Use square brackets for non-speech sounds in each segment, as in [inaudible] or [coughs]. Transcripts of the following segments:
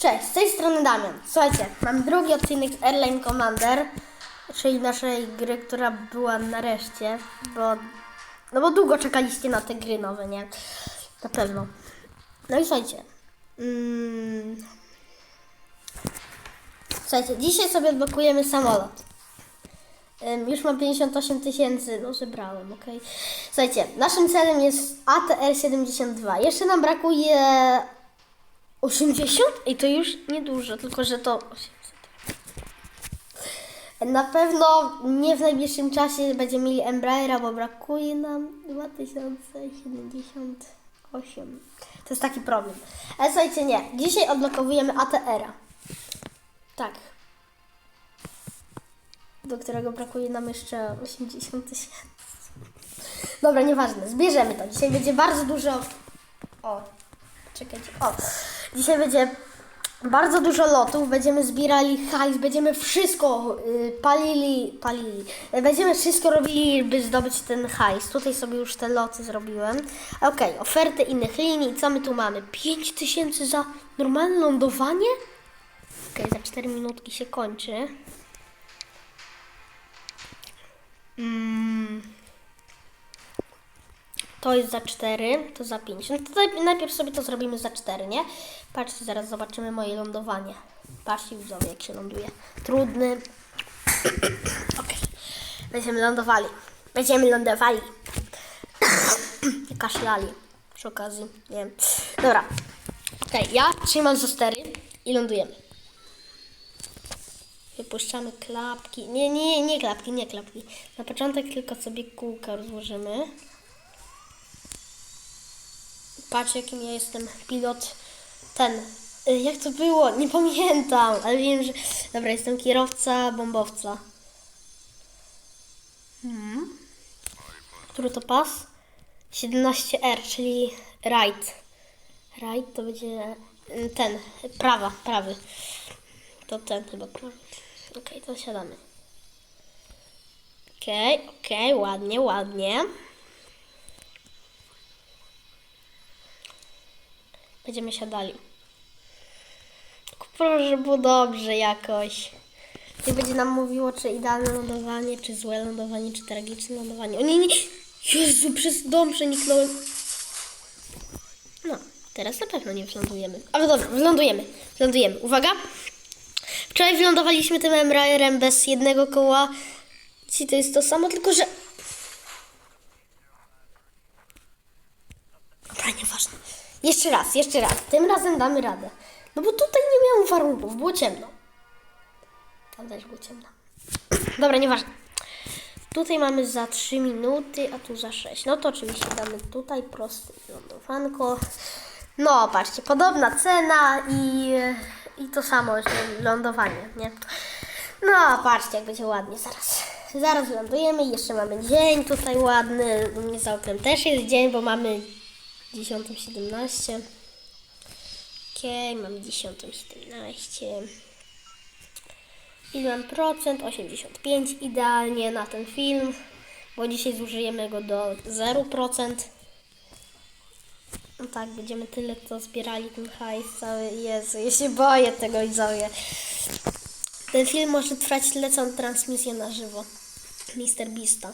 Cześć, z tej strony Damian. Słuchajcie, mam drugi odcinek z Airline Commander, czyli naszej gry, która była nareszcie, bo... No bo długo czekaliście na te gry nowe, nie? Na pewno. No i słuchajcie. Mm, słuchajcie, dzisiaj sobie odblokujemy samolot. Ym, Już mam 58 tysięcy, no zebrałem, ok. Słuchajcie, naszym celem jest ATR-72. Jeszcze nam brakuje 80? I to już niedużo, tylko że to 800. Na pewno nie w najbliższym czasie będziemy mieli Embraera, bo brakuje nam 2078. To jest taki problem. Ale słuchajcie, nie. Dzisiaj odblokowujemy ATR-a. Tak. Do którego brakuje nam jeszcze 80 tysięcy. Dobra, nieważne. Zbierzemy to. Dzisiaj będzie bardzo dużo... O, czekajcie. O, dzisiaj będzie bardzo dużo lotów. Będziemy zbierali hajs, będziemy wszystko y, palili, palili. Będziemy wszystko robili, by zdobyć ten hajs. Tutaj sobie już te loty zrobiłem. Okej, oferty innych linii. Co my tu mamy? 5 tysięcy za normalne lądowanie? Okej, za 4 minutki się kończy. Mm. To jest za 4, to za 5. No to naj- najpierw sobie to zrobimy za 4, nie? Patrzcie, zaraz zobaczymy moje lądowanie. Patrzcie widzowie, jak się ląduje. Trudny. [coughs] Okej. Będziemy lądowali. Będziemy lądowali. [coughs] Kaszlali. Przy okazji, nie wiem. Dobra. Okej, ja trzymam za 4 i lądujemy. Wypuszczamy klapki. Nie, nie, nie klapki, nie klapki. Na początek tylko sobie kółka rozłożymy. Patrz, jakim ja jestem pilot. Ten. y, Jak to było? Nie pamiętam, ale wiem, że. Dobra, jestem kierowca bombowca. Hmm. Który to pas? 17R, czyli right. Right to będzie y, ten. Prawa, prawy. To ten chyba prawy. Okej, to siadamy. Okej, okej, ładnie, ładnie. Będziemy siadali. Tylko proszę, żeby dobrze jakoś. Nie będzie nam mówiło, czy idealne lądowanie, czy złe lądowanie, czy tragiczne lądowanie. O nie, nie! Jezu, przez dom przeniknąłem. No, teraz na pewno nie wlądujemy. Ale dobra, wlądujemy. Wlądujemy. Uwaga! Wczoraj wylądowaliśmy tym Embraerem bez jednego koła. Ci to jest to samo, tylko że... Dobra, nieważne. Jeszcze raz, jeszcze raz. Tym razem damy radę. No bo tutaj nie miałem warunków, było ciemno. Tam też było ciemno. Dobra, nieważne. Tutaj mamy za 3 minuty, a tu za 6. No to oczywiście damy tutaj prosty lądowanko. No, patrzcie, podobna cena i, i to samo jest lądowanie, nie? No, patrzcie, jak będzie ładnie zaraz. Zaraz lądujemy jeszcze mamy dzień tutaj ładny. Za oknem też jest dzień, bo mamy 10.17. Okej, mam 10.17. Ile mam procent? 85 idealnie na ten film, bo dzisiaj zużyjemy go do 0%. No tak, będziemy tyle to zbierali ten hajs cały. Jezu, ja się boję tego widzowie. Ten film może trwać tyle co transmisję na żywo. Mr. Beasta.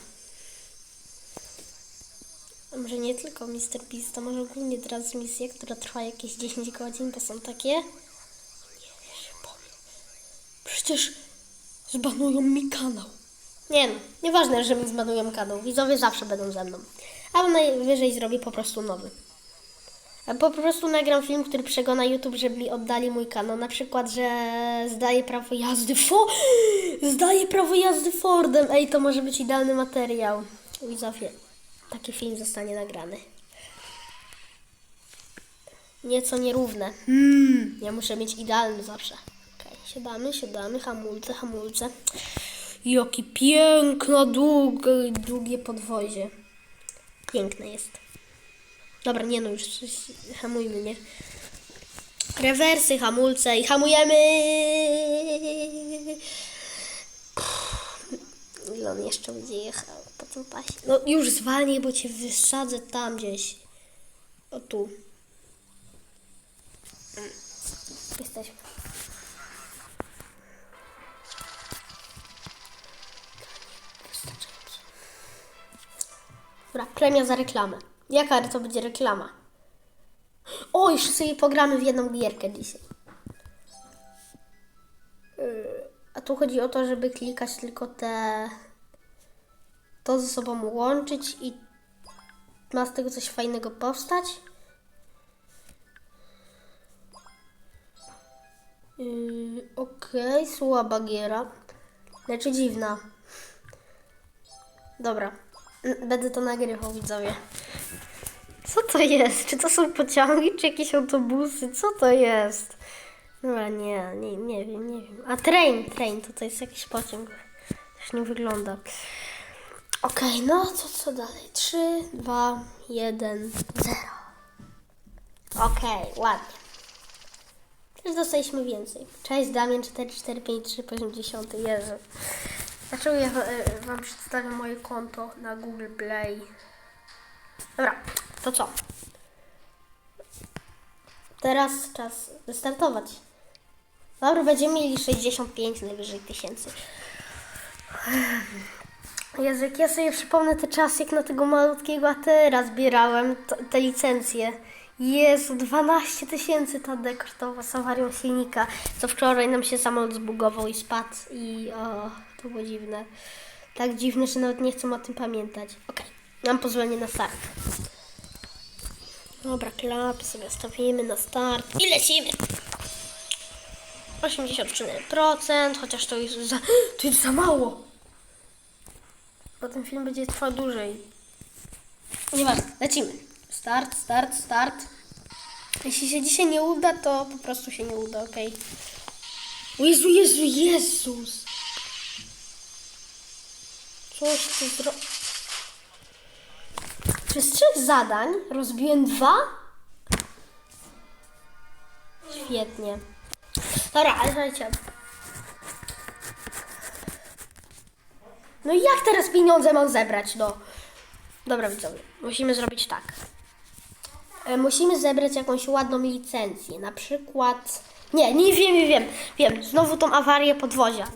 Może nie tylko Mr. Beast, a może ogólnie transmisja, która trwa jakieś 10 godzin, bo są takie. Nie się boję. Przecież zbanują mi kanał. Nie no, nieważne, że mi zbanują kanał. Widzowie zawsze będą ze mną. Albo najwyżej zrobię po prostu nowy. Po prostu nagram film, który przegona YouTube, żeby mi oddali mój kanał. Na przykład, że zdaję prawo jazdy Fo... [gasps] Zdaję prawo jazdy Fordem. Ej, to może być idealny materiał. Widzowie, taki film zostanie nagrany. Nieco nierówne. Hmm, ja muszę mieć idealny zawsze. Okej, siadamy, siadamy, hamulce, hamulce. Jakie piękne, długie, długie podwozie. Piękne jest. Dobra, nie no, już hamujmy, nie? Rewersy, hamulce i hamujemy! i on jeszcze będzie jechał po tym pasie. No już zwalnij, bo cię wysadzę tam gdzieś. O tu. Jesteśmy. Dobra, premia za reklamę. Jaka to będzie reklama? O, jeszcze sobie pogramy w jedną gierkę dzisiaj. Tu chodzi o to, żeby klikać tylko te... To ze sobą łączyć i ma z tego coś fajnego powstać. Yy, Okej, słaba giera. Lecz dziwna. Dobra. Będę to nagrywał, widzowie. Co to jest? Czy to są pociągi, czy jakieś autobusy? Co to jest? Dobra, nie, nie, nie wiem, nie wiem. A train, train, to to jest jakiś pociąg. Też nie wygląda. Okej, no to co dalej? 3, 2, 1, 0. Okej, ładnie. Też dostaliśmy więcej. Cześć, Damian 4453 poziom 10. Jezu. Dlaczego ja e, Wam przedstawiam moje konto na Google Play? Dobra, to co? Teraz czas wystartować. Dobra, będziemy mieli 65 najwyżej tysięcy. Jak ja sobie przypomnę te czasy, jak na tego malutkiego Atera zbierałem to, te licencje. Jezu, 12 tysięcy ta kosztowała z awarią silnika, co wczoraj nam się samolot zbugował i spadł i o, to było dziwne. Tak dziwne, że nawet nie chcę o tym pamiętać. Okej, mam pozwolenie na start. Dobra, klapy sobie stawimy na start i lecimy. 84%, chociaż to jest za, to jest za mało. Bo ten film będzie trwał dłużej. Nieważne, lecimy. Start, start, start. Jeśli się dzisiaj nie uda, to po prostu się nie uda, ok? O Jezu, Jezu, Jezus! Coś ty zro... Przez trzech zadań rozbiłem dwa? Świetnie. Dobra, ale słuchajcie. No i jak teraz pieniądze mam zebrać? No. Dobra widzowie, musimy zrobić tak. E, Musimy zebrać jakąś ładną licencję, na przykład... Nie, nie wiem, nie wiem, wiem, znowu tą awarię podwozia.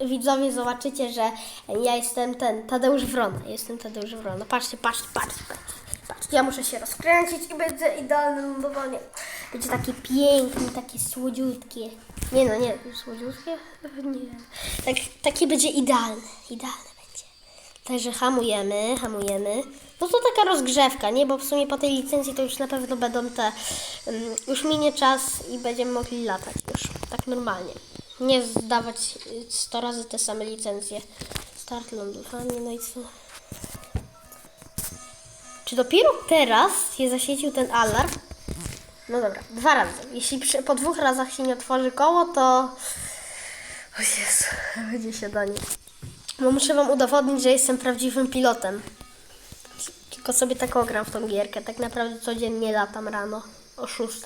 Widzowie zobaczycie, że ja jestem ten, Tadeusz Wrona, jestem Tadeusz Wrona. Patrzcie, patrzcie, patrzcie, patrzcie. Ja muszę się rozkręcić i będzie idealne lądowanie. Będzie takie piękne, takie słodziutkie. Nie no, nie, słodziutkie? Nie. Tak, takie będzie idealne, idealne będzie. Także hamujemy, hamujemy. No to taka rozgrzewka, nie? Bo w sumie po tej licencji to już na pewno będą te... Um, już minie czas i będziemy mogli latać już. Tak normalnie. Nie zdawać y, 100 razy te same licencje. Start lądowanie, no i co? Czy dopiero teraz się zaświecił ten alarm? No dobra, dwa razy. Jeśli przy, po dwóch razach się nie otworzy koło, to... O Jezu, [laughs] będzie się do niej. No muszę wam udowodnić, że jestem prawdziwym pilotem. Tylko sobie tak ogram w tą gierkę. Tak naprawdę codziennie latam rano o 6.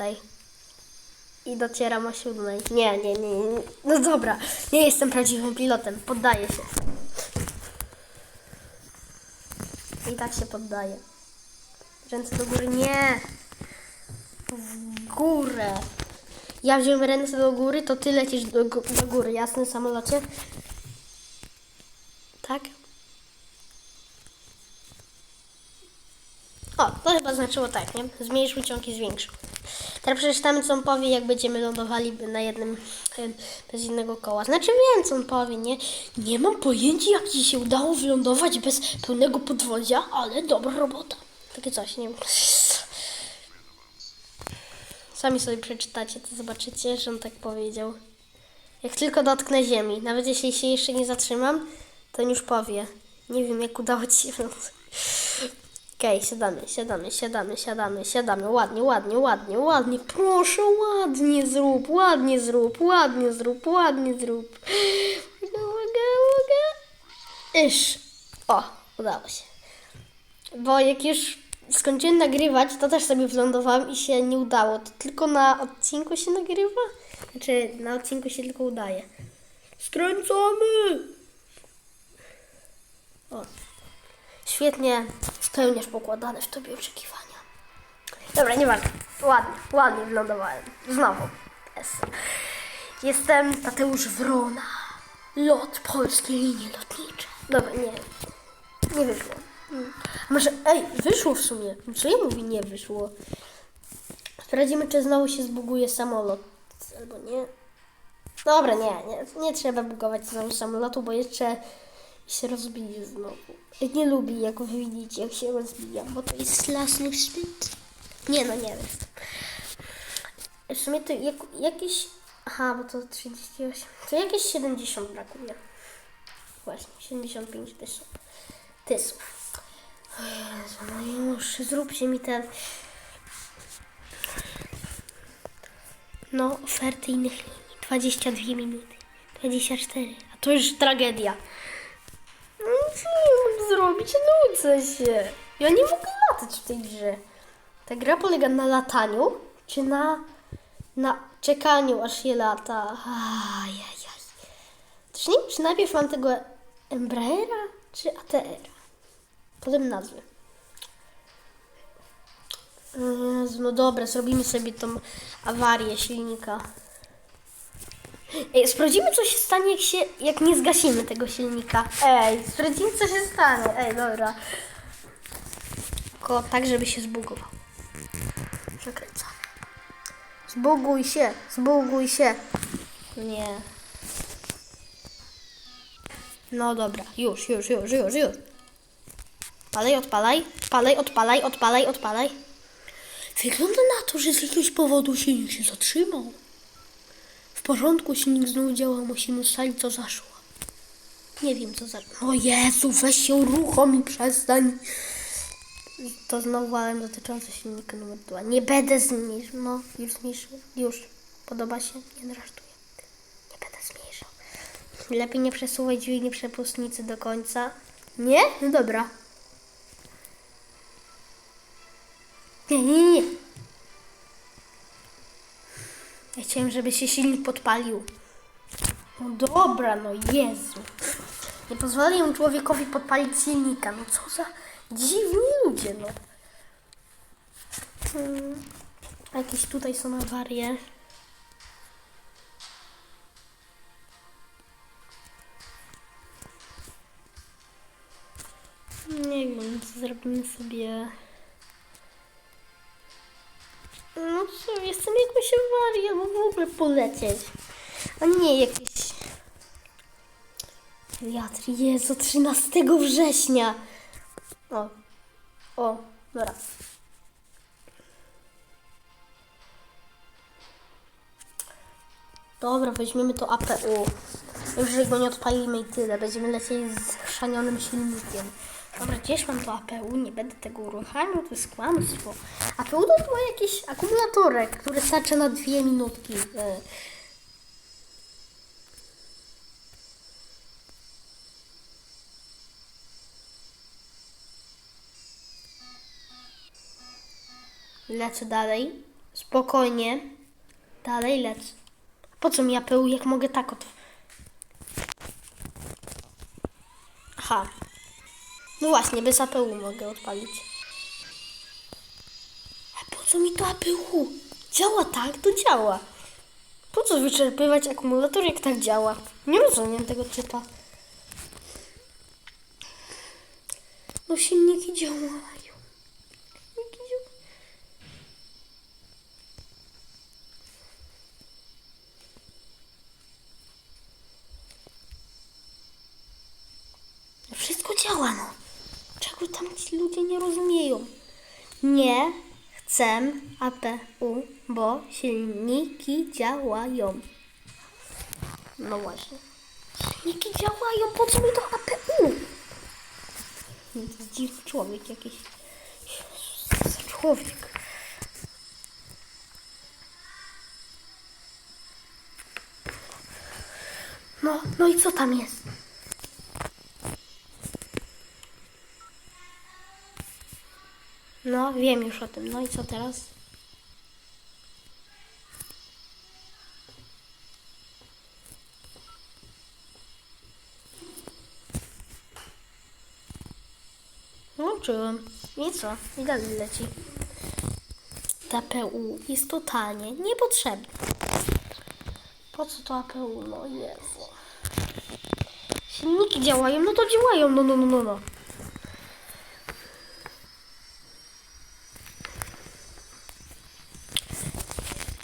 I docieram o 7. Nie, nie, nie, nie. No dobra, nie jestem prawdziwym pilotem. Poddaję się. I tak się poddaję. Ręce do góry. Nie. W górę. Ja wziąłem ręce do góry, to ty lecisz do, do góry. Jasne, samolocie? Tak? O, to chyba znaczyło tak, nie? Zmniejsz wyciąg i zwiększ. Teraz przeczytamy, co on powie, jak będziemy lądowali na jednym, em, bez innego koła. Znaczy wiem, co on powie, nie? Nie mam pojęcia, jak ci się udało wylądować bez pełnego podwozia, ale dobra robota. Takie coś, nie wiem. Sami sobie przeczytacie, to zobaczycie, że on tak powiedział. Jak tylko dotknę ziemi, nawet jeśli się jeszcze nie zatrzymam, to on już powie. Nie wiem, jak udało ci się. Okej, siadamy, siadamy, siadamy, siadamy, siadamy. Ładnie, ładnie, ładnie, ładnie. Proszę, ładnie zrób, ładnie zrób, ładnie zrób, ładnie zrób. Uwaga, uwaga, uwaga. Iż. O, udało się. Bo jak już skończyłem nagrywać, to też sobie wlądowałam i się nie udało. To tylko na odcinku się nagrywa? Znaczy, na odcinku się tylko udaje. Skręcamy! O. Świetnie spełniasz pokładane w tobie oczekiwania. Dobra, nieważne. Ładnie, ładnie wylądowałem. Znowu. Yes. Jestem Mateusz Wrona. Lot Polskie Linie Lotnicze. Dobra, nie. Nie wyszło. Może, ej, wyszło w sumie. Co ja mówię, nie wyszło. Sprawdzimy, czy znowu się zbuguje samolot. Albo nie. Dobra, nie, nie, nie trzeba bugować znowu samolotu, bo jeszcze się rozbije znowu. Nie lubi, jak wy widzicie, jak się rozbija, bo to jest straszny szpit. Nie, no nie wiem. W sumie to jak, jakieś... Aha, bo to 38. To jakieś 70 brakuje. Właśnie, 75 tysów. Tysów. O Jezu, no już, zróbcie mi ten... No, oferty innych linii. 22 minuty. 24. A to już tragedia. No co ja mam zrobić? Nudzę się. Ja nie mogę latać w tej grze. Ta gra polega na lataniu, czy na, na czekaniu, aż je lata. Ajajaj. Też nie wiem, czy najpierw mam tego Embraera, czy ATR. Potem nazwy. Jezu, no dobra, zrobimy sobie tą awarię silnika. Ej, sprawdzimy, co się stanie, jak, się, jak nie zgasimy tego silnika. Ej, sprawdzimy, co się stanie. Ej, dobra. Tylko tak, żeby się zbugował. Przekręcam. Zbuguj się, zbuguj się. Nie. No dobra, już, już, już, już, już. Odpalaj, odpalaj, odpalaj, odpalaj, odpalaj, odpalaj. Wygląda na to, że z jakiegoś powodu silnik się zatrzymał. W porządku, silnik znowu działa, musimy ustalić co zaszło. Nie wiem co zaszło. O Jezu, weź się uruchom i przestań. To znowu alarm dotyczący silnika numer 2. Nie będę zmniejszał. No, już zmniejszył. Już. Podoba się? Nie narasztuję. Nie będę zmniejszał. Lepiej nie przesuwać dźwigni przepustnicy do końca. Nie? No dobra. Nie, nie, nie. Ja chciałem, żeby się silnik podpalił. No dobra, no Jezu. Nie pozwalają człowiekowi podpalić silnika. No co za dziwni ludzie, no. Hmm. Jakieś tutaj są awarie. Nie wiem, zrobimy sobie... No co, jestem jakąś awarię, bo w ogóle polecieć. A nie jakiś... Wiatr, Jezu, 13 września. O, o, dobra. Dobra, weźmiemy to APU. Już go nie odpalimy i tyle. Będziemy lecieli z chrzanionym silnikiem. Dobra, gdzieś mam to APU, nie będę tego uruchamiał, to jest kłamstwo. APU to było jakiś akumulatorek, który starczy na dwie minutki. E, Lecę dalej. Spokojnie. Dalej lecę. Po co mi APU, jak mogę tak od... Aha. No właśnie, bez APU mogę odpalić. A po co mi to APU? Działa tak, to działa. Po co wyczerpywać akumulator, jak tak działa? Nie rozumiem tego czyta. No silniki działają. Silniki działają. No Wszystko działa, no. Czego tam ci ludzie nie rozumieją? Nie chcę APU, bo silniki działają. No właśnie. Silniki działają, po co mi to APU? Dziwny człowiek jakiś. Człowiek. No, no i co tam jest? No, wiem już o tym. No i co teraz? Włączyłem. I co? I dalej leci. APU jest totalnie niepotrzebne. Po co to APU? No Jezu. Silniki działają, no to działają, no, no, no, no, no.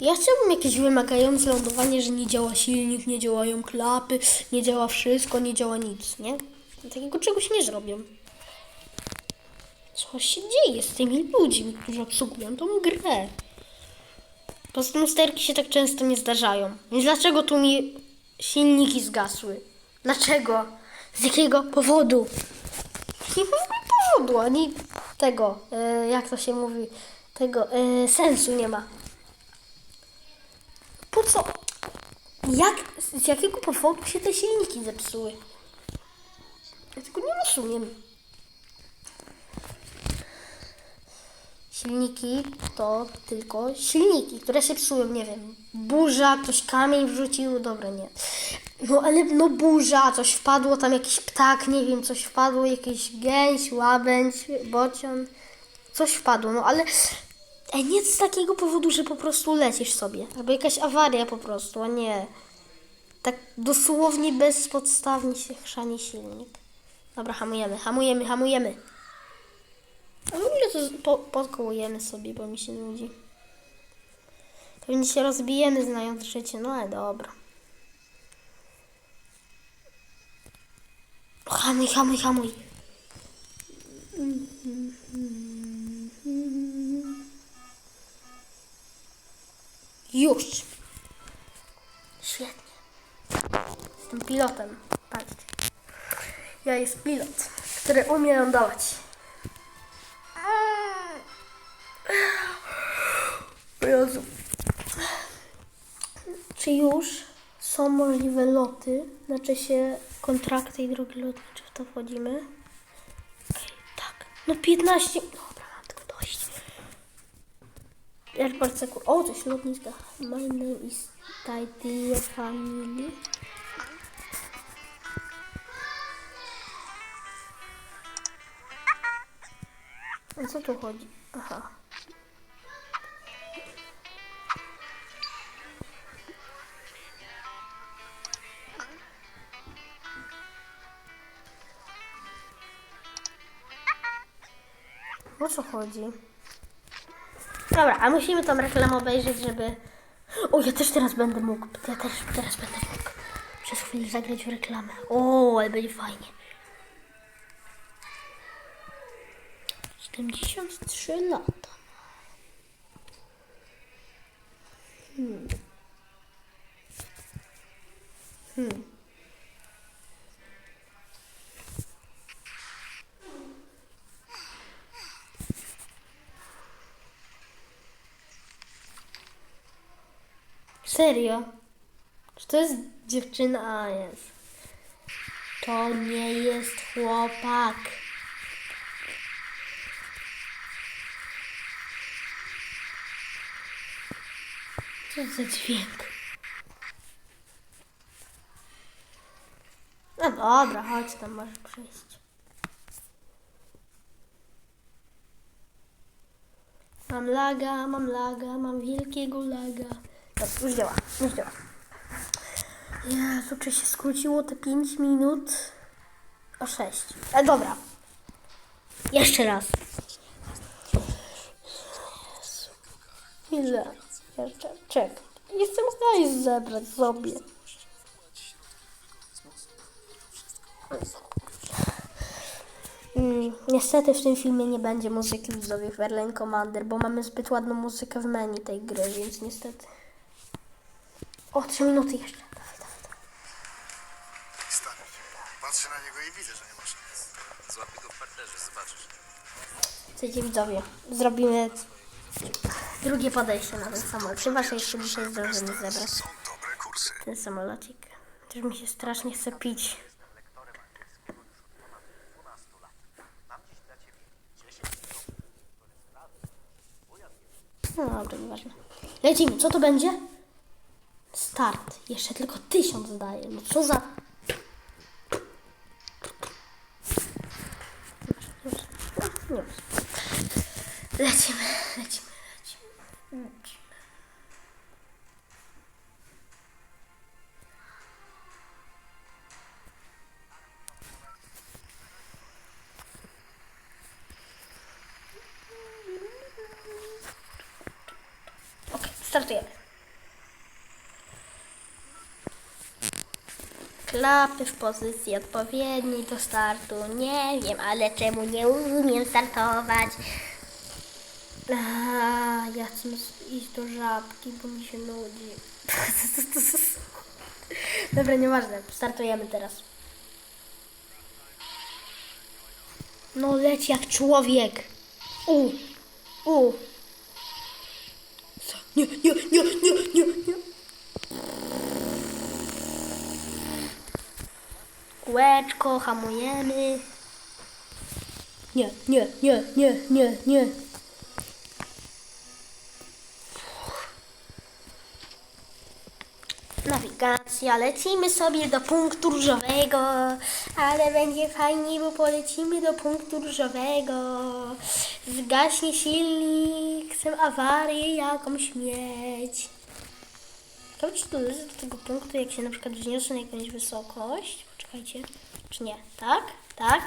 Ja chciałbym jakieś wymagające lądowanie, że nie działa silnik, nie działają klapy, nie działa wszystko, nie działa nic, nie? Takiego czegoś nie zrobią. Co się dzieje z tymi ludźmi, którzy obsługują tą grę? Poza tym usterki się tak często nie zdarzają. Więc dlaczego tu mi silniki zgasły? Dlaczego? Z jakiego powodu? Z jakiego powodu? Ani tego, e, jak to się mówi, tego e, sensu nie ma. Po co? Jak, z jakiego powodu się te silniki zepsuły? Ja tego nie rozumiem. Silniki to tylko silniki, które się psuły, nie wiem, burza, ktoś kamień wrzucił, dobra, nie. No ale no burza, coś wpadło, tam jakiś ptak, nie wiem, coś wpadło, jakiś gęś, łabędź, bocian, coś wpadło, no ale e, nie z takiego powodu, że po prostu lecisz sobie, albo jakaś awaria po prostu, a nie tak dosłownie bezpodstawnie się chrzani silnik. Dobra, hamujemy, hamujemy, hamujemy. A w ogóle to po, podkołujemy sobie, bo mi się nudzi. Pewnie się rozbijemy znając życie, no ale dobra. Hamuj, hamuj, hamuj. Już. Świetnie. Jestem pilotem. Patrzcie. Ja jest pilot, który umie lądować. Jezu. Czy już są możliwe loty? Znaczy się kontrakty i drogi lotnicze w to wchodzimy? Okej, tak. No 15. Dobra, mam tylko dość. Airport Secure. O, coś lotniska. My name is Tidy Family. O co tu chodzi? Aha. Co chodzi? Dobra, a musimy tą reklamę obejrzeć, żeby... O, ja też teraz będę mógł. Ja też teraz będę mógł przez chwilę zagrać w reklamę. O, ale będzie fajnie. 73 lata. Serio? Czy to jest dziewczyna? A, jest. To nie jest chłopak. Co za dźwięk? No dobra, chodź tam, możesz przyjść. Mam laga, mam laga, mam wielkiego laga. Dobra, już działa, już działa. Jezu, czy się skróciło te 5 minut? O 6. E, dobra. Jeszcze raz. Ile? Jeszcze, czekaj. Nie chcę hajs zebrać sobie. Mm, niestety w tym filmie nie będzie muzyki widzowie w Airline Commander, bo mamy zbyt ładną muzykę w menu tej gry, więc niestety. O, 3 minuty jeszcze. Dawaj, dawaj, dawaj. Stary. Patrzę na niego i widzę, że nie ma szans. Złapię go w parterze, zobaczysz. Słuchajcie widzowie, zrobimy drugie podejście na ten samolot. Chyba, że jeszcze dzisiaj zdążymy zebrać Są dobre kursy. ten samolocik. Też mi się strasznie chce pić. No dobra, nieważne. Lecimy, co to będzie? Jeszcze tylko tysiąc daje. No co za... Klapy w pozycji odpowiedniej do startu. Nie wiem, ale czemu nie umiem startować? A, ja chcę iść do żabki, bo mi się nudzi. [laughs] Dobra, nieważne. Startujemy teraz. No leć jak człowiek. U. U. Nie, nie, nie, nie, nie, nie. Kółeczko, hamujemy. Nie, nie, nie, nie, nie, nie. Nawigacja, lecimy sobie do punktu różowego, ale będzie fajnie, bo polecimy do punktu różowego. Zgaśnie silnik, chcę awarię jakąś mieć. To czy dolecę do tego punktu, jak się na przykład wzniosę na jakąś wysokość? Poczekajcie, czy nie? Tak, tak.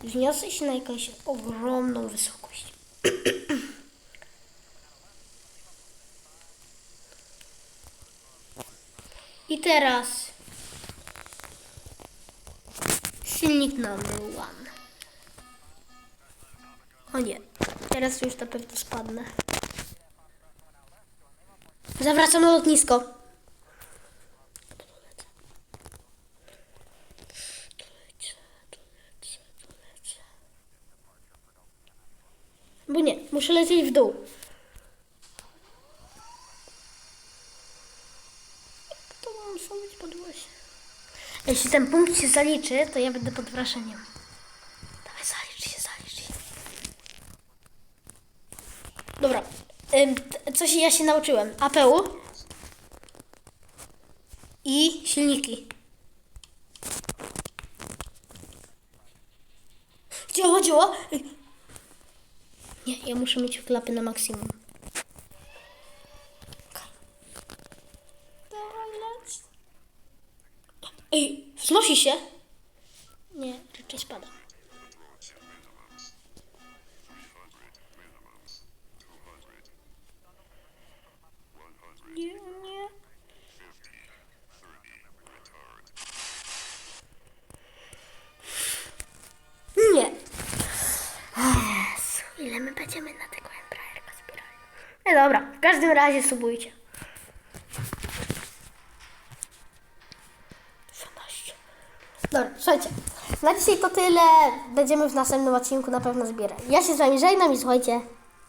Wzniosę się na jakąś ogromną wysokość. I teraz silnik number one. O nie, teraz już na pewno spadnę. Zawracam na lotnisko. Bo nie, muszę lecieć w dół. To mam zrobić pod łosie? Jeśli ten punkt się zaliczy, to ja będę pod wrażeniem. Dawaj, zalicz się, zalicz się. Dobra, ym, coś ja się nauczyłem. APU i silniki. Działa, działa. Nie, ja muszę mieć klapy na maksimum. Ej, wznosi się. Nie, raczej spada. Nie, nie. Nie. Jezu, ile my będziemy na tego Embraerka zbierali? No dobra, w każdym razie subujcie. 12. Dobra, słuchajcie. Na dzisiaj to tyle. Będziemy w następnym odcinku na pewno zbierać. Ja się z wami żegnam i słuchajcie.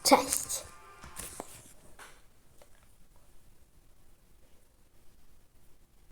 Cześć.